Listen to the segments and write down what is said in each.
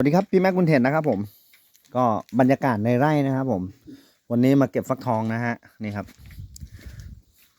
สวัสดีครับพี่แม็กบุญเทนนะครับผม ก็บรรยากาศในไร่นะครับผม วันนี้มาเก็บฟักทองนะฮะนี่ครับ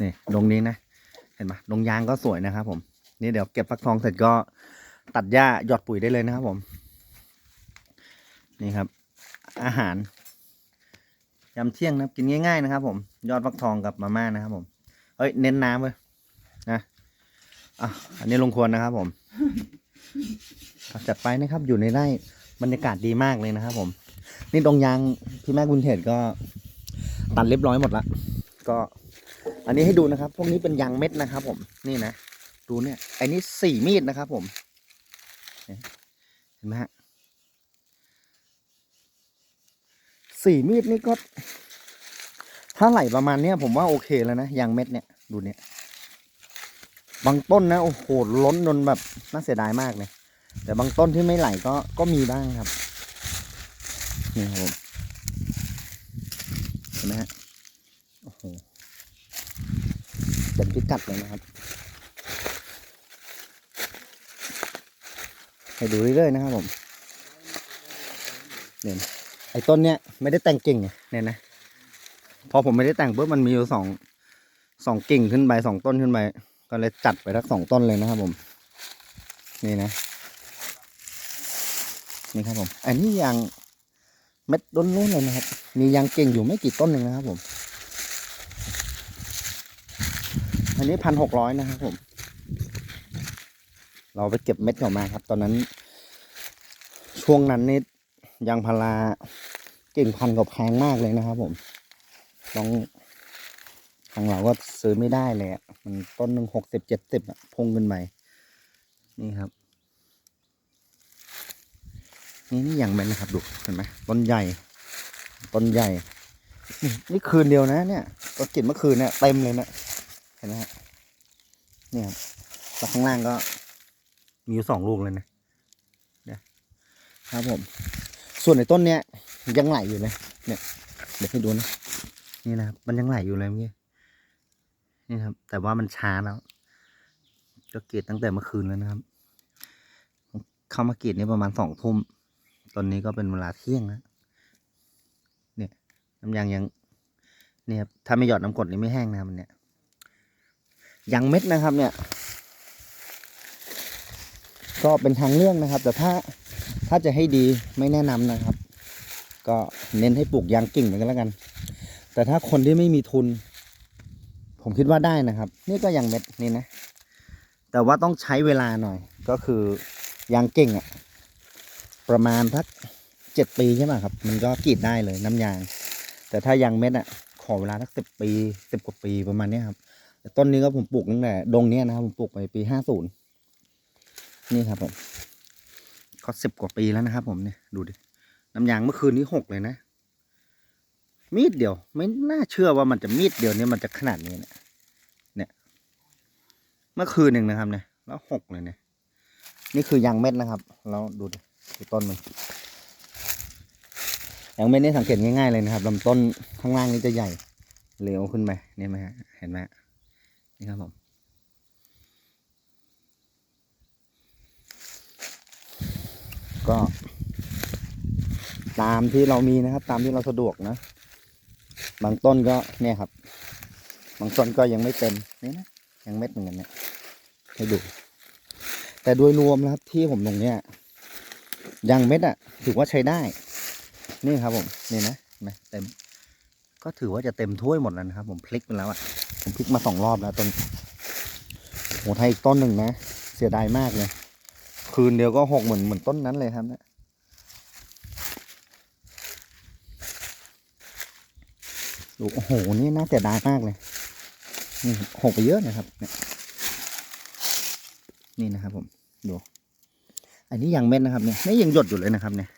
นี่ดงนี้นะ เห็นปะดงยางก็สวยนะครับผม นี่เดี๋ยวเก็บฟักทองเสร็จก็ตัดหญ้าหยอดปุ๋ยได้เลยนะครับผม นี่ครับ อาหารยำเที่ยงนะครับ กินง่ายๆนะครับ ผม ยอดฟักทองกับมาม่านะครับผมเอ้ยเน้นน้ำเลยนะอะอันนี้ลงควรนะครับผม จัดไปนะครับอยู่ในไร่บรรยากาศดีมากเลยนะครับ ผม นี่ตรงยางพี่แม่กุณเทศก็ตัดเรียบร้อยหมดละก็อันนี้ให้ดูนะครับ พวกนี้เป็นยางเม็ดนะครับ ผมนี่นะดูเนี่ยไอ้นี่สี่มีดนะครับผมเนี่ยเห็นไหมฮะสี่มีดนี่ก็ถ้าไหลประมาณเนี้ยผมว่าโอเคแล้วนะยางเม็ดเนี่ยดูเนี่ย บางต้นนะโอ้โหล้นจนแบบน่าเสียดายมากเลยแต่บางต้นที่ไม่ไหลก็ก็มีบ้างครับนี่ครับผมเห็นไหมฮะโอ้โหเป็นพิกัดเลยนะครับ ให้ดูเรื่อยๆนะครับผมเนี่ยไอ้ต้นเนี้ยไม่ได้แต่งกิ่งไงเนี่ยนะพอผมไม่ได้แต่งปุ๊บมันมีอยู่สองสองกิ่งขึ้นไปสองต้นขึ้นไป ก็เลยจัดไปทั้งสองต้นเลยนะครับผม นี่นะ นี่ครับผม อันนี้ยางเม็ดด้นนู้นเลยนะครับ มียางเก่งอยู่ไม่กี่ต้นเองนะครับผม อันนี้พันหกร้อยนะครับผม เราไปเก็บเม็ดออกมาครับ ตอนนั้น ช่วงนั้นนี่ยางพาราเก่งพันกับแพงมากเลยนะครับผม ต้อง ทางเราก็ซื้อไม่ได้เลยอะ มันต้นหนึ่งหกสิบเจ็ดสิบอะพุ่งขึ้นไปนี่ครับ นี่นี่อย่างแม่นนะครับดูเห็นไหมต้นใหญ่ ต้นใหญ่ นี่คืนเดียวนะ เนี่ยก็กินเมื่อคืนเนี่ยเต็มเลยนี่ยเห็นไหมฮะเนี่ยครับแล้วข้างล่างก็ มีอยู่สองลูกเลยนะเนี่ยครับผม ส่วนในต้นเนี้ยยังไหลอยู่เลย เนี่ย เดี๋ยวให้ดูนะ นี่นะครับ มันยังไหลอยู่เลยเมื่อกี้ นี่ครับ แต่ว่ามันช้าแล้วก็เกรีดตั้งแต่เมื่อคืนแล้วนะครับ เข้ามาเกรีดนี่ประมาณสองทุ่มตอนนี้ก็เป็นเวลาเที่ยงแล้วเนี่ยน้ำยางยังเนี่ยครับถ้าไม่หยอดน้ำกรดนี่ไม่แห้งนะครับเนี่ยยางเม็ดนะครับ เนี่ย ก็เป็นทางเลือกนะครับ แต่ถ้าถ้าจะให้ดีไม่แนะนำนะครับ ก็เน้นให้ปลูกยางกิ่งเหมือนกันแล้วกัน แต่ถ้าคนที่ไม่มีทุน ผมคิดว่าได้นะครับ นี่ก็ยางเม็ดนี่นะ แต่ว่าต้องใช้เวลาหน่อย ก็คือยางเก่งอะประมาณสักเจ็ดปีใช่ไหมครับ มันก็กรีดได้เลยน้ำยาง แต่ถ้ายางเม็ดอะขอเวลาสักสิบปีสิบกว่าปีประมาณนี้ครับแต่ต้นนี้ก็ผมปลูกตั้งแต่ดงเนี้ยนะครับ ผมปลูกไปปีห้าศูนย์นี่ครับผมก็สิบกว่าปีแล้วนะครับ ผมเนี่ยดูดิน้ำยางเมื่อคืนนี้หกเลยนะ มีดเดียว ไม่น่าเชื่อว่ามันจะมีดเดียวเนี่ยมันจะขนาดนี้เนี่ยเนี่ย เมื่อคืนหนึ่งนะครับเนี่ยแล้วหกเลยเนี่ย นี่คือยางเม็ดนะครับ แล้วดูดิดูต้นมันยางเม็ดนี่สังเกตง่ายๆเลยนะครับลำต้นข้างล่างนี่จะใหญ่เหลวขึ้นไปเนี่ไหมฮะเห็นไหมนี่ครับผมก็ ตามที่เรามีนะครับ ตามที่เราสะดวกนะ บางต้นก็เนี่ยครับ บางต้นก็ยังไม่เต็มนี่นะยังเม็ดเหมือนกันเนี่ยให้ดู แต่โดยรวมนะครับที่ผมลงเนี่ยยางเม็ดอะถือว่าใช้ได้ นี่ครับผมนี่นะนไหมเต็ม ก็ถือว่าจะเต็มถ้วยหมดแล้วนะครับ ผมพลิกไปแล้วอะผมพลิกมาสองรอบแล้วต้นโหไทยอีกต้นหนึ่งนะ เสียดายมากเลย คืนเดียวก็หกเหมือนเหมือนต้นนั้นเลยครับเนะ ดูโอ้โหนี่น่าเสียดายมากเลยนี่หกไปเยอะนะครับนี่นะครับผมดูอันนี้ยังเม็ดนะครับเนี่ยนี่ยังหยดอยู่เลยนะครับเนี่ย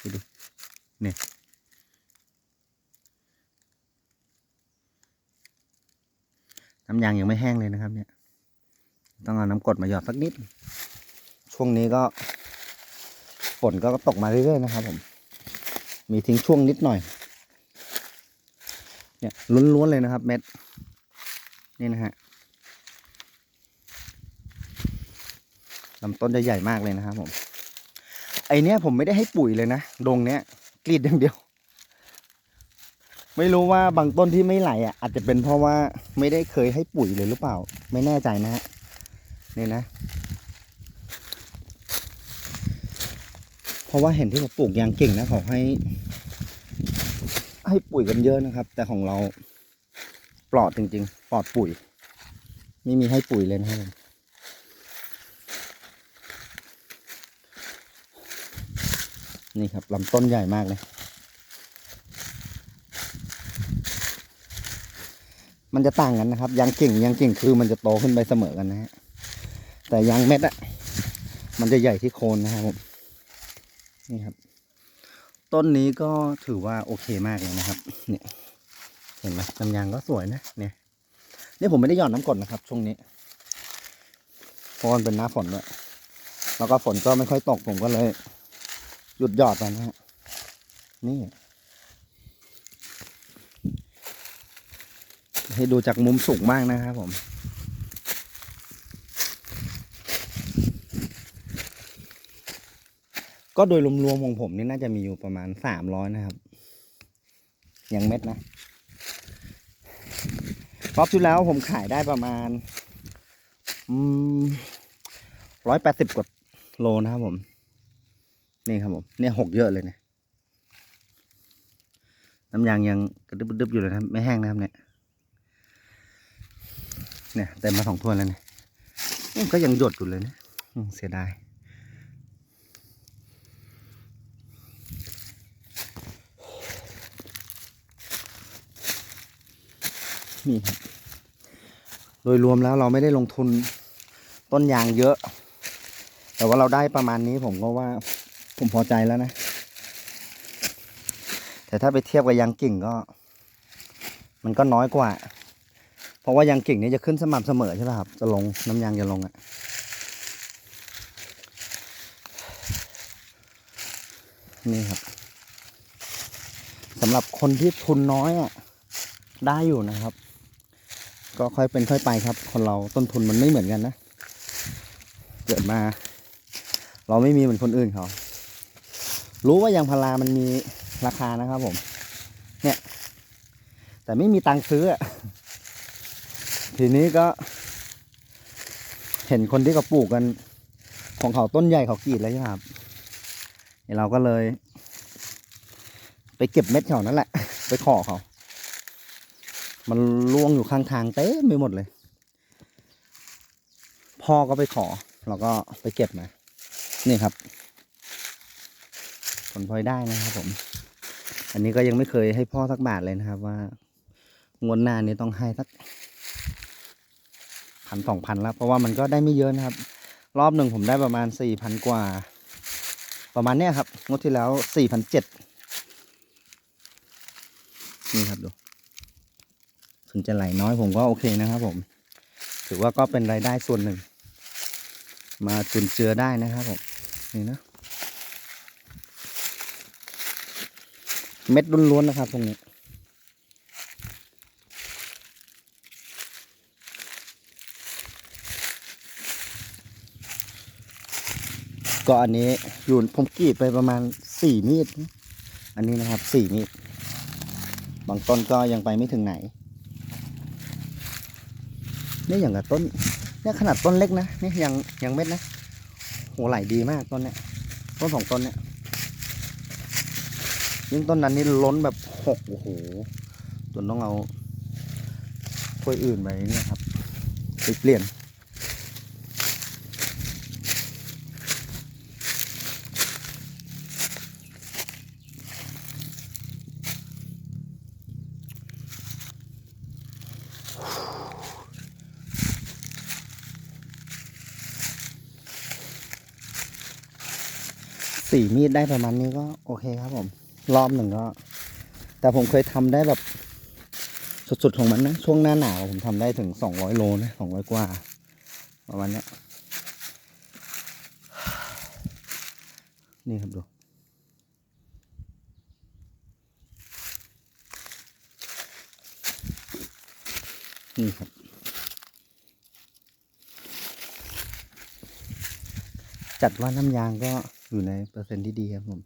ดูดิเนี่ยน้ำยางยังไม่แห้งเลยนะครับ เนี่ย ต้องเอาน้ำกรดมาหยอดสักนิด ช่วงนี้ก็ฝนก็ตกมาเรื่อยๆนะครับผม มีทิ้งช่วงนิดหน่อย เนี่ยล้วนๆเลยนะครับ เม็ดนี่นะฮะลำต้นจะใหญ่มากเลยนะครับผม ไอเนี้ยผมไม่ได้ให้ปุ๋ยเลยนะดงเนี้ยกรีดอย่างเดียว ไม่รู้ว่าบางต้นที่ไม่ไหลอะอาจจะเป็นเพราะว่าไม่ได้เคยให้ปุ๋ยเลยหรือเปล่า ไม่แน่ใจนะฮะนี่นะ เพราะว่าเห็นที่เขาปลูกยางเก่งนะเขาให้ ให้ปุ๋ยกันเยอะนะครับ แต่ของเราปลอดจริง ๆ ปลอดปุ๋ย ไม่มีให้ปุ๋ยเลยนะครับนี่ครับลำต้นใหญ่มากเลย มันจะต่างกันนะครับ ยางเก่งยางเก่งคือมันจะโตขึ้นไปเสมอกันนะฮะ แต่ยางเม็ดอะมันจะใหญ่ที่โคนนะครับผม นี่ครับ ต้นนี้ก็ถือว่าโอเคมากเลยนะครับ เนี่ย เห็นไหมน้ำยางก็สวยนะ เนี่ย นี่ผมไม่ได้หย่อนน้ำกรดนะครับ ช่วงนี้เพราะมันเป็นหน้าฝนด้วยแล้วก็ฝนก็ไม่ค่อยตกผมก็เลย หยุดหยอดไปนะฮะ นี่ ให้ดูจากมุมสูงมากนะครับผม ก็โดยรวมๆของผมนี่น่าจะมีอยู่ประมาณสามร้อยนะครับยังเม็ดนะรอบที่แล้วผมขายได้ประมาณร้อยแปดสิบกว่าโลนะครับผม นี่ครับผม เนี่ยหกเยอะเลยเนี่ย น้ำยางยังกระดึบๆอยู่เลยนะไม่แห้งนะครับเนี่ย เนี่ยเต็มมาสองถ้วยแล้วเนี่ย ก็ยังหยดอยู่เลยนะเสียดาย นี่ครับโดยรวมแล้วเราไม่ได้ลงทุนต้นยางเยอะ แต่ว่าเราได้ประมาณนี้ผมก็ว่าผมพอใจแล้วนะ แต่ถ้าไปเทียบกับยางกิ่งก็ มันก็น้อยกว่า เพราะว่ายางกิ่งนี่จะขึ้นสม่ำเสมอใช่ไหมครับ จะลงน้ำยางจะลงอะ่ะนี่ครับสำหรับคนที่ทุนน้อยอะได้อยู่นะครับ ก็ค่อยเป็นค่อยไปครับ คนเราต้นทุนมันไม่เหมือนกันนะ เกิดมา เราไม่มีเหมือนคนอื่นเขารู้ว่ายางพารามันมีราคานะครับผม เนี่ย แต่ไม่มีตังค์ซื้ออะทีนี้ก็ เห็นคนที่เขาปลูกกัน ของเขาต้นใหญ่เขากรีดแล้วใช่ไหมครับเนี่ยเราก็เลย ไปเก็บเม็ดเขานั่นแหละ ไปขอเขา มันล่วงอยู่ข้างทางเต็มไปหมดเลย พ่อก็ไปขอ เราก็ไปเก็บมา นี่ครับ ผลพลอยได้นะครับผม อันนี้ก็ยังไม่เคยให้พ่อสักบาทเลยนะครับ ว่างวดหน้านี้ต้องให้สักพันสองพันแล้ว เพราะว่ามันก็ได้ไม่เยอะนะครับ รอบหนึ่งผมได้ประมาณสี่พันกว่า ประมาณเนี้ยครับงวดที่แล้วสี่พันเจ็ดนี่ครับดู ถึงจะไหลน้อยผมก็โอเคนะครับผม ถือว่าก็เป็นรายได้ส่วนหนึ่ง มาจุนเจือได้นะครับผมนี่นะเม็ดล้วนๆนะครับตรงนี้ก็อันนี้อยู่ผมกรีดไปประมาณสี่มีด อันนี้นะครับสี่มีด บางต้นก็ยังไปไม่ถึงไหน นี่อย่างกับต้นเนี่ยขนาดต้นเล็กนะนี่ยังยังเม็ดนะโหไหลดีมากต้นเนี้ยต้นสองต้นเนี้ยยิ่งต้นนั้นนี่ล้นแบบหกโอ้โหจนต้องเอาถ้วยอื่นไปเนี่ยครับไปเปลี่ยน สี่มีดได้ประมาณนี้ก็โอเคครับผม รอบหนึ่งก็ แต่ผมเคยทำได้แบบสุดๆของมันนะ ช่วงหน้าหนาวผมทำได้ถึงสองร้อยโลนะสองร้อยกว่า ประมาณเนี้ยนี่ครับดูนี่ครับ จัดว่าน้ำยางก็ อยู่ในเปอร์เซ็นต์ที่ดีครับผม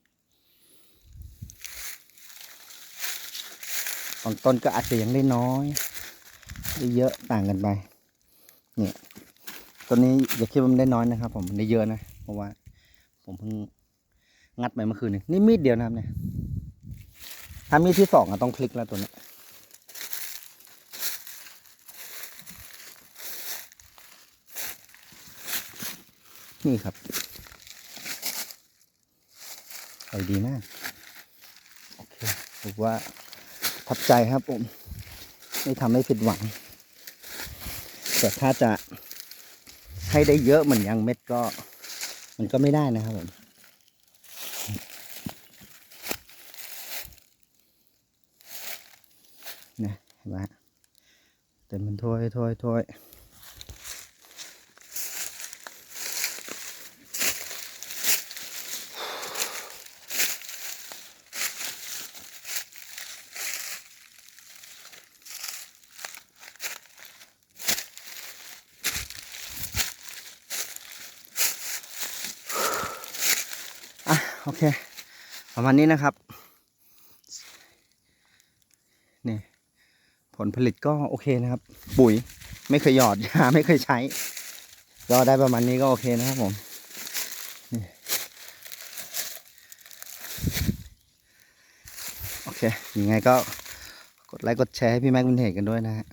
บางต้นก็อาจจะยังได้น้อยได้เยอะต่างกันไปเนี่ยต้นนี้อย่าคิดว่ามันได้น้อยนะครับ ผมได้เยอะนะเพราะว่า ผมเพิ่งงัดไปเมื่อคืนนี้นี่มีดเดียวนะครับเนี่ยถ้ามีดที่สองอะต้องคลิกแล้วตัวนี้นี่ครับ ไปดีมากโอเคถือว่าทับใจครับผม ไม่ทำให้ผิดหวัง แต่ถ้าจะให้ได้เยอะเหมือนยางเม็ดก็ มันก็ไม่ได้นะครับผมนะเห็นไหมเต็มเป็นถ้วยถ้วยถ้วยอะ โอเค ประมาณนี้นะครับ นี่ ผลผลิตก็โอเคนะครับ ปุ๋ยไม่เคยหยอดยาไม่เคยใช้ ก็ได้ประมาณนี้ก็โอเคนะครับผมโอเคยังไงก็กดไลค์กดแชร์ให้พี่แม็กวินเทจกันด้วยนะฮะ